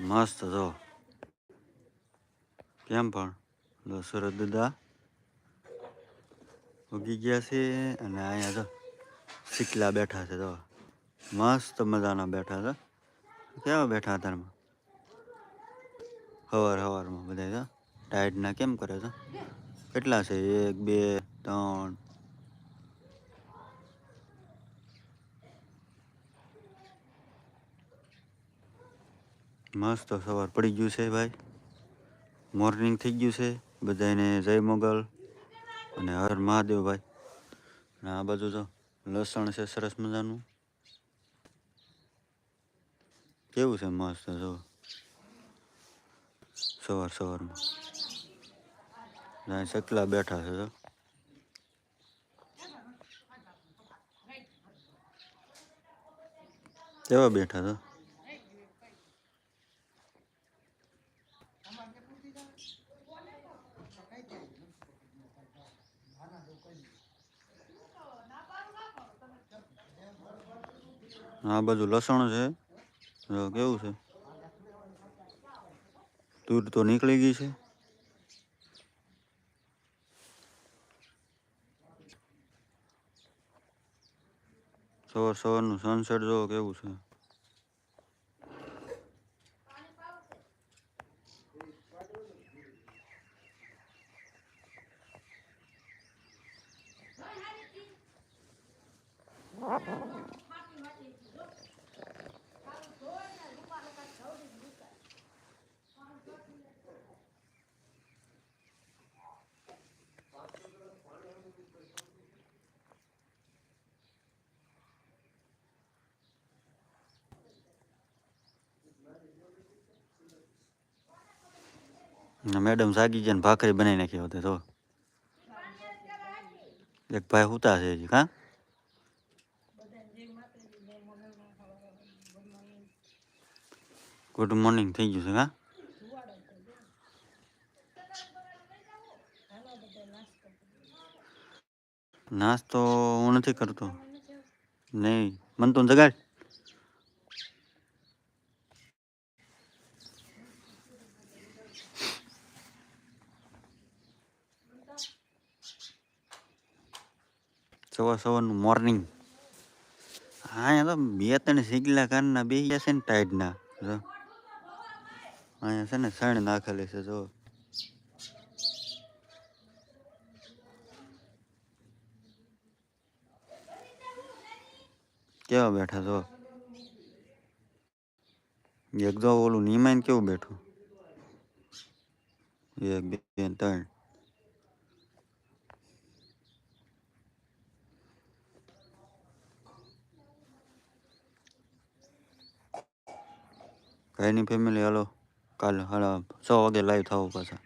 મસ્ત જો. કેમ પણ? જો સુરત દાદા. ઉગી ગયા છે અને અહીંયા તો શીકલા બેઠા છે તો મસ્ત મજાના બેઠા છે. કેવા બેઠા અત્યારમાં? હવાર હવારમાં બધા તો ટાઈટના કેમ કરે છે? કેટલા છે? એક, બે, ત્રણ મસ્ત સવાર પડી ગયું છે ભાઈ. મોર્નિંગ થઈ ગયું છે. બધાને જય મોગલ અને હર મહાદેવ ભાઈ. અને આ બાજુ તો લસણ છે, સરસ મજાનું. કેવું છે મસ્ત જો. સવાર સવારમાં. ત્યાં ચકલા બેઠા છે તો કેવા બેઠા છો? આ બાજુ લસણ છે. કેવું છે? તુર તો નીકળી ગઈ છે. સવાર સવારનું સનસેટ જો કેવું છે ને મેડમ જાગી ગયા ને ભાખરી બનાવી નાખી હોતે તો એક ભાઈ હુતા છે હજી કા ગુડ મોર્નિંગ થઈ ગયું છે હા નાસ્તો હું નથી કરતો. નહીં. મન તો જગાડ. સવાર સવારનું મોર્નિંગ અહીંયા તો બે ત્રણ સિગલા કાનના બે ગયા છે ને ટાઈડના અહીંયા છે ને સણ નાખેલી છે, જો. કેવા બેઠા, જો? એક જો ઓલું નીમાઈને કેવું બેઠું? એક, બે, ત્રણ. કઈ નહીં ફેમિલી હાલો. 干了哈了叫我给来一套卧槽